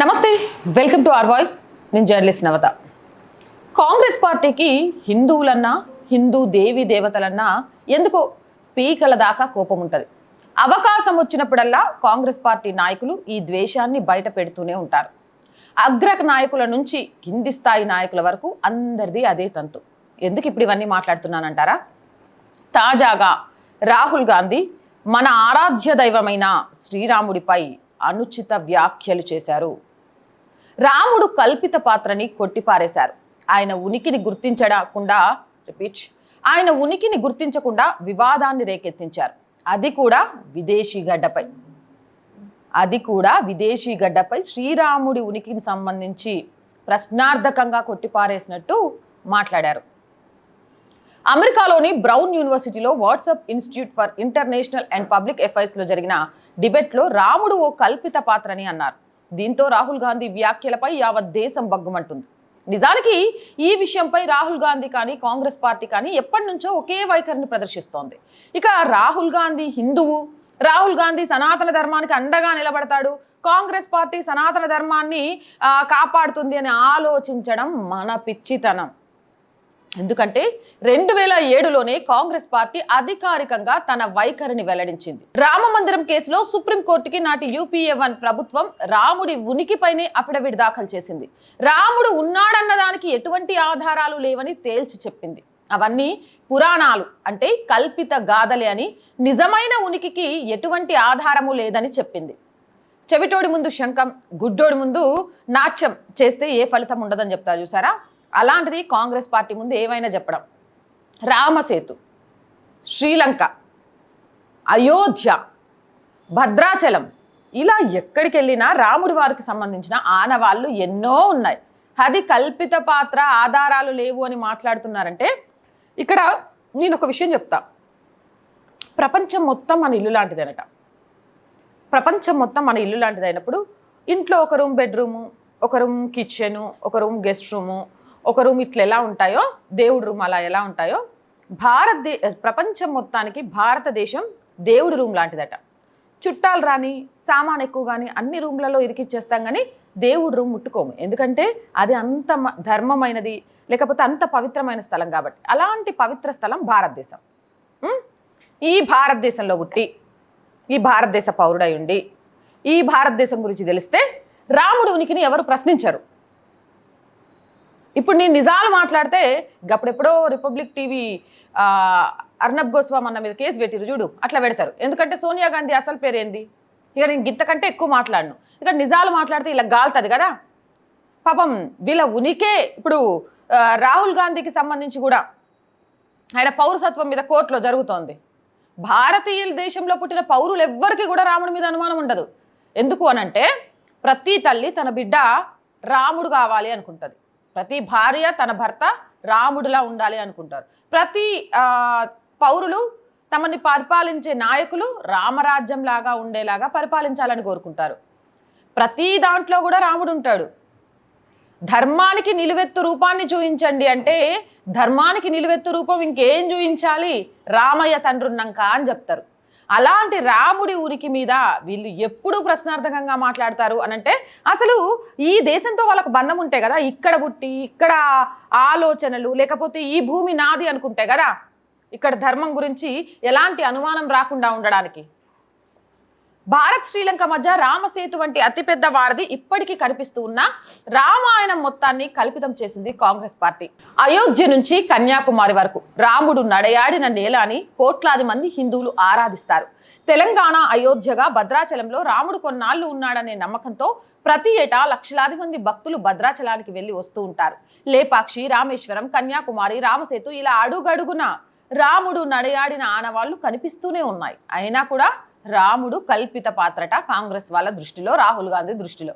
నమస్తే welcome to R voice. నేను journalist నవత. కాంగ్రెస్ పార్టీకి హిందువులన్నా హిందూ దేవి దేవతలన్నా ఎందుకో పీకల దాకా కోపం ఉంటుంది. అవకాశం వచ్చినప్పుడల్లా కాంగ్రెస్ పార్టీ నాయకులు ఈ ద్వేషాన్ని బయట పెడుతూనే ఉంటారు. అగ్ర నాయకుల నుంచి కింది స్థాయి నాయకుల వరకు అందరిది అదే తంతు. ఎందుకు ఇప్పుడు ఇవన్నీ మాట్లాడుతున్నానంటారా? తాజాగా రాహుల్ గాంధీ మన ఆరాధ్య దైవమైన శ్రీరాముడిపై అనుచిత వ్యాఖ్యలు చేశారు. రాముడు కల్పిత పాత్రని కొట్టిపారేశారు. ఆయన ఉనికిని గుర్తించకుండా రిపీట్ ఆయన ఉనికిని గుర్తించకుండా వివాదాన్ని రేకెత్తించారు. అది కూడా విదేశీ గడ్డపై. అది కూడా విదేశీ గడ్డపై శ్రీరాముడి ఉనికిని సంబంధించి ప్రశ్నార్థకంగా కొట్టిపారేసినట్టు మాట్లాడారు. అమెరికాలోని బ్రౌన్ యూనివర్సిటీలో Watson institute for international and public అఫైర్స్లో జరిగిన డిబేట్లో రాముడు ఓ కల్పిత పాత్రని అన్నారు. దీంతో రాహుల్ గాంధీ వ్యాఖ్యలపై యావత్ దేశం బగ్గుమంటుంది నిజానికి ఈ విషయంపై రాహుల్ గాంధీ కానీ కాంగ్రెస్ పార్టీ కానీ ఎప్పటి నుంచో ఒకే వైఖరిని ప్రదర్శిస్తోంది. ఇక రాహుల్ గాంధీ హిందువు రాహుల్ గాంధీ సనాతన ధర్మానికి అండగా నిలబడతాడు కాంగ్రెస్ పార్టీ సనాతన ధర్మాన్ని కాపాడుతుంది అని ఆలోచించడం మన పిచ్చితనం. ఎందుకంటే రెండు వేల ఏడులోనే కాంగ్రెస్ పార్టీ అధికారికంగా తన వైఖరిని వెల్లడించింది. రామ మందిరం కేసులో సుప్రీంకోర్టుకి నాటి యూపీఏ వన్ ప్రభుత్వం రాముడి ఉనికిపైనే అఫిడవిట్ దాఖలు చేసింది. రాముడు ఉన్నాడన్న దానికి ఎటువంటి ఆధారాలు లేవని తేల్చి చెప్పింది. అవన్నీ పురాణాలు అంటే కల్పిత గాథలే అని నిజమైన ఉనికికి ఎటువంటి ఆధారము లేదని చెప్పింది. చెవిటోడి ముందు శంఖం గుడ్డోడి ముందు నాట్యం చేస్తే ఏ ఫలితం ఉండదని చెప్తారు చూసారా? అలాంటిది కాంగ్రెస్ పార్టీ ముందు ఏమైనా చెప్పడం. రామసేతు శ్రీలంక అయోధ్య భద్రాచలం ఇలా ఎక్కడికి వెళ్ళినా రాముడి వారికి సంబంధించిన ఆనవాళ్ళు ఎన్నో ఉన్నాయి. అది కల్పిత పాత్ర ఆధారాలు లేవు అని మాట్లాడుతున్నారంటే ఇక్కడ నేను ఒక విషయం చెప్తా. ప్రపంచం మొత్తం మన ఇల్లు లాంటిదనట. ప్రపంచం మొత్తం మన ఇల్లు లాంటిది అయినప్పుడు ఇంట్లో ఒక రూమ్ బెడ్రూము ఒక రూమ్ కిచెను ఒక రూమ్ గెస్ట్ రూము ఒక రూమ్ ఇట్లా ఎలా ఉంటాయో దేవుడి రూమ్ అలా ఎలా ఉంటాయో భారతదే ప్రపంచం మొత్తానికి భారతదేశం దేవుడి రూమ్ లాంటిదట. చుట్టాలు రాని సామాన్ ఎక్కువ కానీ అన్ని రూమ్లలో ఇరికిచ్చేస్తాం కానీ దేవుడి రూమ్ ముట్టుకోము. ఎందుకంటే అది అంత మ- ధర్మమైనది లేకపోతే అంత పవిత్రమైన స్థలం కాబట్టి. అలాంటి పవిత్ర స్థలం భారతదేశం. ఈ భారతదేశంలో పుట్టి ఈ భారతదేశ పౌరుడై ఉండి ఈ భారతదేశం గురించి తెలిస్తే రాముడు ఉనికిని ఎవరు ప్రశ్నించరు. ఇప్పుడు నేను నిజాలు మాట్లాడితే గప్పుడెప్పుడో రిపబ్లిక్ టీవీ అర్ణబ్ అర్నబ్ అన్న మీద కేసు పెట్టిరు చూడు అట్లా పెడతారు. ఎందుకంటే సోనియా గాంధీ అసలు పేరేంది? ఇక నేను గింతకంటే ఎక్కువ మాట్లాడను. ఇక నిజాలు మాట్లాడితే ఇలా గాలుతుంది కదా? పాపం వీళ్ళ ఉనికే ఇప్పుడు రాహుల్ గాంధీకి సంబంధించి కూడా ఆయన పౌరసత్వం మీద కోర్టులో జరుగుతోంది. భారతీయుల దేశంలో పుట్టిన పౌరులు ఎవ్వరికి కూడా రాముడి మీద అనుమానం ఉండదు. ఎందుకు అనంటే ప్రతి తల్లి తన బిడ్డ రాముడు కావాలి అనుకుంటుంది. ప్రతి భార్య తన భర్త రాముడిలా ఉండాలి అనుకుంటారు. ప్రతి పౌరులు తమని పరిపాలించే నాయకులు రామరాజ్యం లాగా ఉండేలాగా పరిపాలించాలని కోరుకుంటారు. ప్రతి దాంట్లో కూడా రాముడు ఉంటాడు. ధర్మానికి నిలువెత్తు రూపాన్ని చూపించండి అంటే ధర్మానికి నిలువెత్తు రూపం ఇంకేం చూపించాలి రామయ్య తండ్రున్నాక అని చెప్తారు. అలాంటి రాముడి ఉనికి మీద వీళ్ళు ఎప్పుడూ ప్రశ్నార్థకంగా మాట్లాడతారు అనంటే అసలు ఈ దేశంతో వాళ్ళకు బంధం ఉంటే కదా ఇక్కడ పుట్టి ఇక్కడ ఆలోచనలు లేకపోతే ఈ భూమి నాది అనుకుంటే కదా ఇక్కడ ధర్మం గురించి ఎలాంటి అనుమానం రాకుండా ఉండడానికి? భారత్ శ్రీలంక మధ్య రామసేతు వంటి అతిపెద్ద వారధి ఇప్పటికీ కనిపిస్తూ ఉన్న రామాయణం మొత్తాన్ని కల్పితం చేసింది కాంగ్రెస్ పార్టీ. అయోధ్య నుంచి కన్యాకుమారి వరకు రాముడు నడయాడిన నేల అని కోట్లాది మంది హిందువులు ఆరాధిస్తారు. తెలంగాణ అయోధ్యగా భద్రాచలంలో రాముడు కొన్నాళ్ళు ఉన్నాడనే నమ్మకంతో ప్రతి ఏటా లక్షలాది మంది భక్తులు భద్రాచలానికి వెళ్ళి వస్తూ ఉంటారు. లేపాక్షి రామేశ్వరం కన్యాకుమారి రామసేతు ఇలా అడుగడుగున రాముడు నడయాడిన ఆనవాళ్ళు కనిపిస్తూనే ఉన్నాయి. అయినా కూడా రాముడు కల్పిత పాత్రట కాంగ్రెస్ వాళ్ళ దృష్టిలో రాహుల్ గాంధీ దృష్టిలో.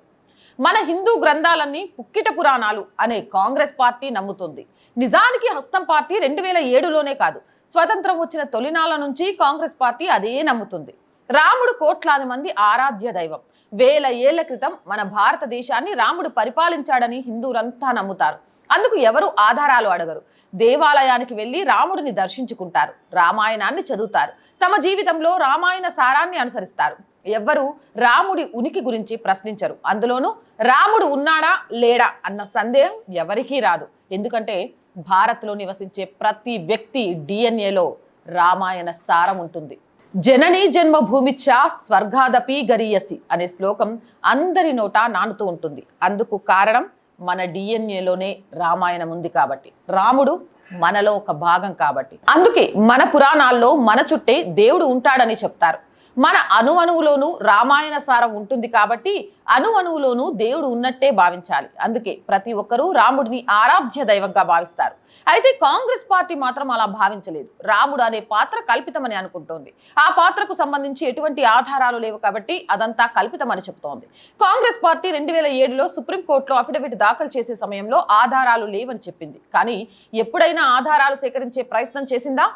మన హిందూ గ్రంథాలన్నీ పుక్కిట పురాణాలు అనే కాంగ్రెస్ పార్టీ నమ్ముతుంది. నిజానికి హస్తం పార్టీ రెండు వేల ఏడులోనే కాదు స్వతంత్రం వచ్చిన తొలినాల నుంచి కాంగ్రెస్ పార్టీ అదే నమ్ముతుంది. రాముడు కోట్లాది మంది ఆరాధ్య దైవం. వేల ఏళ్ళ క్రితం మన భారతదేశాన్ని రాముడు పరిపాలించాడని హిందువులంతా నమ్ముతారు. అందుకు ఎవరు ఆధారాలు అడగరు. దేవాలయానికి వెళ్ళి రాముడిని దర్శించుకుంటారు. రామాయణాన్ని చదువుతారు. తమ జీవితంలో రామాయణ సారాన్ని అనుసరిస్తారు. ఎవ్వరు రాముడి ఉనికి గురించి ప్రశ్నించరు. అందులోనూ రాముడు ఉన్నాడా లేడా అన్న సందేహం ఎవరికీ రాదు. ఎందుకంటే భారత్లో నివసించే ప్రతి వ్యక్తి డిఎన్ఏలో రామాయణ సారం ఉంటుంది. జననీ జన్మభూమిచ్చ స్వర్గాదపి గరీయసి అనే శ్లోకం అందరి నోట నానుతూ ఉంటుంది. అందుకు కారణం మన డిఎన్ఏలోనే రామాయణం ఉంది కాబట్టి. రాముడు మనలో ఒక భాగం కాబట్టి. అందుకే మన పురాణాల్లో మన చుట్టే దేవుడు ఉంటాడని చెప్తారు. మన అణువణువులోనూ రామాయణ సారం ఉంటుంది కాబట్టి అణువణువులోనూ దేవుడు ఉన్నట్టే భావించాలి. అందుకే ప్రతి ఒక్కరూ రాముడిని ఆరాధ్య దైవంగా భావిస్తారు. అయితే కాంగ్రెస్ పార్టీ మాత్రం అలా భావించలేదు. రాముడు అనే పాత్ర కల్పితమని అనుకుంటోంది. ఆ పాత్రకు సంబంధించి ఎటువంటి ఆధారాలు లేవు కాబట్టి అదంతా కల్పితమని చెప్తోంది. కాంగ్రెస్ పార్టీ రెండు వేల ఏడులో సుప్రీంకోర్టులో అఫిడవిట్ దాఖలు చేసే సమయంలో ఆధారాలు లేవని చెప్పింది. కానీ ఎప్పుడైనా ఆధారాలు సేకరించే ప్రయత్నం చేసిందా?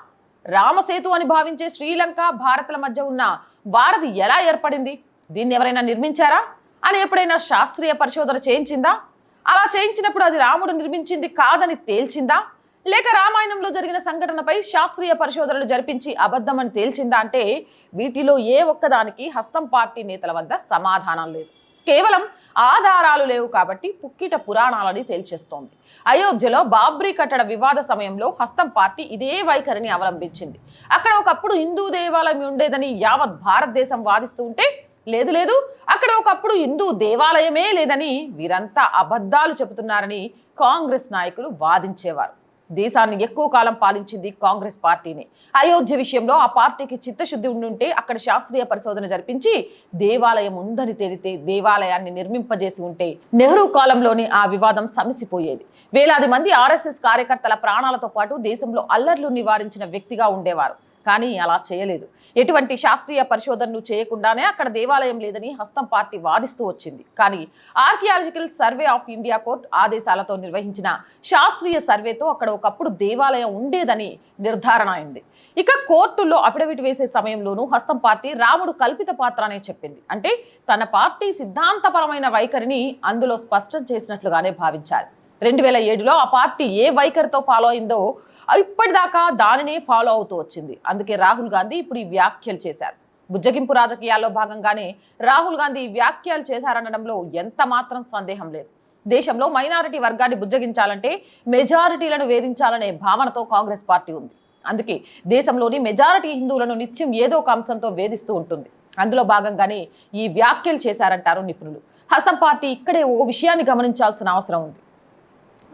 రామసేతు అని భావించే శ్రీలంక భారత్ల మధ్య ఉన్న వారధి ఎలా ఏర్పడింది? దీన్ని ఎవరైనా నిర్మించారా? అని ఎప్పుడైనా శాస్త్రీయ పరిశోధన చేయించిందా? అలా చేయించినప్పుడు అది రాముడు నిర్మించింది కాదని తేల్చిందా? లేక రామాయణంలో జరిగిన సంఘటనపై శాస్త్రీయ పరిశోధనలు జరిపించి అబద్ధమని తేల్చిందా అంటే వీటిలో ఏ ఒక్కదానికి హస్తం పార్టీ నేతల వద్ద సమాధానం లేదు. కేవలం ఆధారాలు లేవు కాబట్టి పుక్కిట పురాణాలని తేల్చేస్తోంది. అయోధ్యలో బాబ్రీ కట్టడ వివాద సమయంలో హస్తం పార్టీ ఇదే వైఖరిని అవలంబించింది. అక్కడ ఒకప్పుడు హిందూ దేవాలయం ఉండేదని యావత్ భారతదేశం వాదిస్తూ ఉంటే లేదు లేదు అక్కడ ఒకప్పుడు హిందూ దేవాలయమే లేదని వీరంతా అబద్ధాలు చెబుతున్నారని కాంగ్రెస్ నాయకులు వాదించేవారు. దేశాన్ని ఎక్కువ కాలం పాలించింది కాంగ్రెస్ పార్టీని. అయోధ్య విషయంలో ఆ పార్టీకి చిత్తశుద్ధి ఉండుంటే అక్కడ శాస్త్రీయ పరిశోధన జరిపించి దేవాలయం ఉందని తెలితే దేవాలయాన్ని నిర్మింపజేసి ఉంటే నెహ్రూ కాలంలోనే ఆ వివాదం సమసిపోయేది. వేలాది మంది ఆర్ఎస్ఎస్ కార్యకర్తల ప్రాణాలతో పాటు దేశంలో అల్లర్లు నివారించిన వ్యక్తిగా ఉండేవారు. కానీ అలా చేయలేదు. ఎటువంటి శాస్త్రీయ పరిశోధనలు చేయకుండానే అక్కడ దేవాలయం లేదని హస్తం పార్టీ వాదిస్తూ వచ్చింది. కానీ archaeological survey of India court ఆదేశాలతో నిర్వహించిన శాస్త్రీయ సర్వేతో అక్కడ ఒకప్పుడు దేవాలయం ఉండేదని నిర్ధారణ అయింది. ఇక కోర్టులో అఫిడవిట్ వేసే సమయంలోనూ హస్తం పార్టీ రాముడు కల్పిత పాత్ర అనే చెప్పింది. అంటే తన పార్టీ సిద్ధాంతపరమైన వైఖరిని అందులో స్పష్టం చేసినట్లుగానే భావించాలి. రెండు వేల ఏడులో ఆ పార్టీ ఏ వైఖరితో ఫాలో అయిందో ఇప్పటిదాకా దానినే ఫాలో అవుతూ వచ్చింది. అందుకే రాహుల్ గాంధీ ఇప్పుడు ఈ వ్యాఖ్యలు చేశారు. బుజ్జగింపు రాజకీయాల్లో భాగంగానే రాహుల్ గాంధీ వ్యాఖ్యలు చేశారనడంలో ఎంత మాత్రం సందేహం లేదు. దేశంలో మైనారిటీ వర్గాన్ని బుజ్జగించాలంటే మెజారిటీలను వేధించాలనే భావనతో కాంగ్రెస్ పార్టీ ఉంది. అందుకే దేశంలోని మెజారిటీ హిందువులను నిత్యం ఏదో ఒక అంశంతో వేధిస్తూ ఉంటుంది. అందులో భాగంగానే ఈ వ్యాఖ్యలు చేశారంటారు నిపుణులు. హస్తం పార్టీ ఇక్కడే ఓ విషయాన్ని గమనించాల్సిన అవసరం ఉంది.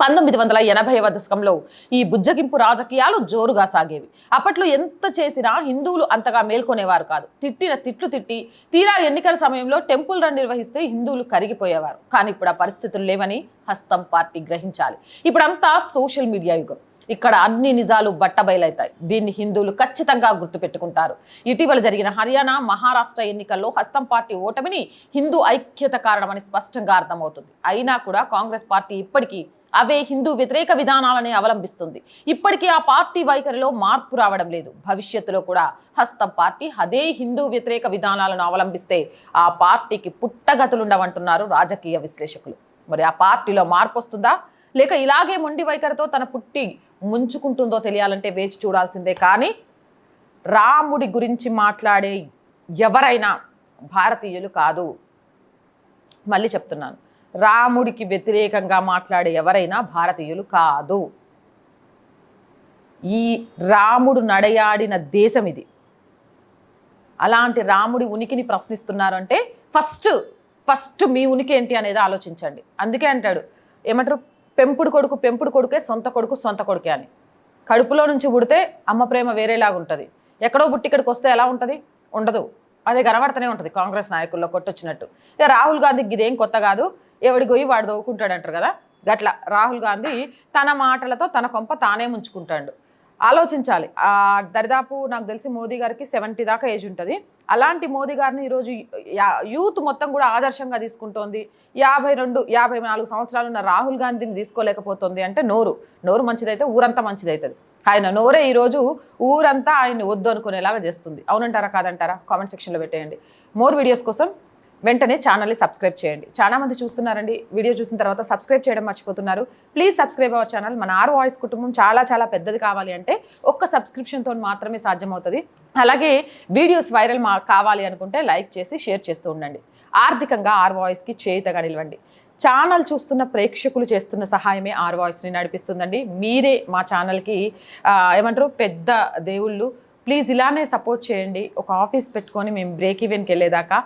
పంతొమ్మిది వందల ఎనభైవ దశకంలో ఈ బుజ్జగింపు రాజకీయాలు జోరుగా సాగేవి. అప్పట్లో ఎంత చేసినా హిందువులు అంతగా మేల్కొనేవారు కాదు. తిట్టిన తిట్లు తిట్టి తీరా ఎన్నికల సమయంలో టెంపుల్ రన్ నిర్వహిస్తే హిందువులు కరిగిపోయేవారు. కానీ ఇప్పుడు ఆ పరిస్థితులు లేవని హస్తం పార్టీ గ్రహించాలి. ఇప్పుడంతా సోషల్ మీడియా యుగం. ఇక్కడ అన్ని నిజాలు బట్టబయలవుతాయి దీన్ని హిందువులు ఖచ్చితంగా గుర్తుపెట్టుకుంటారు. ఇటీవల జరిగిన హర్యానా మహారాష్ట్ర ఎన్నికల్లో హస్తం పార్టీ ఓటమిని హిందూ ఐక్యత కారణమని స్పష్టంగా అర్థమవుతుంది. అయినా కూడా కాంగ్రెస్ పార్టీ ఇప్పటికీ అవే హిందూ వ్యతిరేక విధానాలని అవలంబిస్తుంది. ఇప్పటికీ ఆ పార్టీ వైఖరిలో మార్పు రావడం లేదు. భవిష్యత్తులో కూడా హస్తం పార్టీ అదే హిందూ వ్యతిరేక విధానాలను అవలంబిస్తే ఆ పార్టీకి పుట్టగతులుండవంటున్నారు రాజకీయ విశ్లేషకులు. మరి ఆ పార్టీలో మార్పు వస్తుందా లేక ఇలాగే మొండి వైఖరితో తన పుట్టి ముంచుకుంటుందో తెలియాలంటే వేచి చూడాల్సిందే. కానీ రాముడి గురించి మాట్లాడే ఎవరైనా భారతీయులు కాదు. మళ్ళీ చెప్తున్నాను. రాముడికి వ్యతిరేకంగా మాట్లాడే ఎవరైనా భారతీయులు కాదు. ఈ రాముడు నడయాడిన దేశం ఇది. అలాంటి రాముడి ఉనికిని ప్రశ్నిస్తున్నారు అంటే ఫస్ట్ ఫస్ట్ మీ ఉనికి ఏంటి అనేది ఆలోచించండి. అందుకే అంటాడు ఏమంటారు? పెంపుడు కొడుకు పెంపుడు కొడుకే సొంత కొడుకు సొంత కొడుకే అని. కడుపులో నుంచి పుడితే అమ్మ ప్రేమ వేరేలాగా ఉంటుంది. ఎక్కడో పుట్టి ఇక్కడికి వస్తే ఎలా ఉంటుంది? ఉండదు. అదే కనబడుతూనే ఉంటుంది కాంగ్రెస్ నాయకుల్లో కొట్టొచ్చినట్టు. ఇక రాహుల్ గాంధీకి ఇదేం కొత్త కాదు. ఎవడి గొయ్యి వాడు దోవుకుంటాడు అంటారు కదా? గట్ల రాహుల్ గాంధీ తన మాటలతో తన కొంప తానే ముంచుకుంటాడు. ఆలోచించాలి. ఆ దరిదాపు నాకు తెలిసి మోదీ గారికి సెవెంటీ దాకా ఏజ్ ఉంటుంది. అలాంటి మోదీ గారిని ఈరోజు యూత్ మొత్తం కూడా ఆదర్శంగా తీసుకుంటోంది. యాభై రెండు యాభై నాలుగు సంవత్సరాలు ఉన్న రాహుల్ గాంధీని తీసుకోలేకపోతుంది అంటే నోరు. నోరు మంచిదైతే ఊరంతా మంచిదవుతుంది ఆయన నోరే ఈరోజు ఊరంతా ఆయన్ని వద్దు అనుకునేలాగా చేస్తుంది. అవునంటారా కాదంటారా? కామెంట్ సెక్షన్లో పెట్టేయండి. మోర్ వీడియోస్ కోసం వెంటనే ఛానల్ని సబ్స్క్రైబ్ చేయండి. చాలా మంది చూస్తున్నారండి. వీడియో చూసిన తర్వాత సబ్స్క్రైబ్ చేయడం మర్చిపోతున్నారు. Please subscribe our channel. మన ఆరు వాయిస్ కుటుంబం చాలా చాలా పెద్దది కావాలి అంటే ఒక్క సబ్స్క్రిప్షన్తో మాత్రమే సాధ్యమవుతుంది. అలాగే వీడియోస్ వైరల్ మా కావాలి అనుకుంటే లైక్ చేసి షేర్ చేస్తూ ఉండండి. ఆర్థికంగా ఆర్ వాయిస్కి చేతగా నిలవండి. ఛానల్ చూస్తున్న ప్రేక్షకులు చేస్తున్న సహాయమే ఆర్ వాయిస్ని నడిపిస్తుందండి. మీరే మా ఛానల్కి ఏమంటారు? పెద్ద దేవుళ్ళు ప్లీజ్ ఇలానే సపోర్ట్ చేయండి. ఒక ఆఫీస్ పెట్టుకొని మేము బ్రేక్ ఈవెన్కి వెళ్ళేదాకా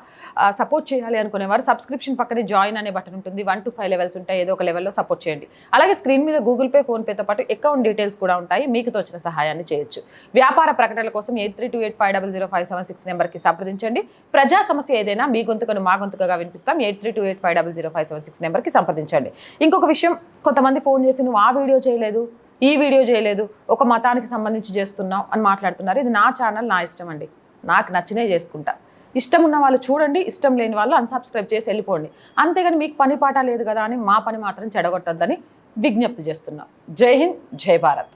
సపోర్ట్ చేయాలి అనుకునేవారు. సబ్స్క్రిప్షన్ పక్కనే జాయిన్ అనే బటన్ ఉంటుంది. వన్ టు ఫైవ్ లెవెల్స్ ఉంటాయి. ఏదో ఒక లెవెల్లో సపోర్ట్ చేయండి. అలాగే స్క్రీన్ మీద గూగుల్ పే ఫోన్పేతో పాటు అకౌంట్ డీటెయిల్స్ కూడా ఉంటాయి. మీకు తోచిన సహాయాన్ని చేయొచ్చు. వ్యాపార ప్రకటనల కోసం eight three two eight five double zero five seven six నెంబర్కి సంప్రదించండి. ప్రజా సమస్య ఏదైనా మీ గొంతుకను మా గొంతుకగా వినిపిస్తాం. Eight three two eight five double zero five seven six నెంబర్కి సంప్రదించండి. ఇంకొక విషయం కొంతమంది ఫోన్ చేసి నువ్వు ఆ వీడియో చేయలేదు. ఈ వీడియో చేయలేదు ఒక మతానికి సంబంధించి చేస్తున్నావు అని మాట్లాడుతున్నారు. ఇది నా ఛానల్ నా ఇష్టం అండి. నాకు నచ్చినే చేసుకుంటా. ఇష్టం ఉన్న వాళ్ళు చూడండి ఇష్టం లేని వాళ్ళు అన్సబ్స్క్రైబ్ చేసి వెళ్ళిపోండి. అంతేగాని మీకు పని పాట లేదు కదా అని మా పని మాత్రం చెడగొట్టొద్దని విజ్ఞప్తి చేస్తున్నాం. జై హింద్ జై భారత్.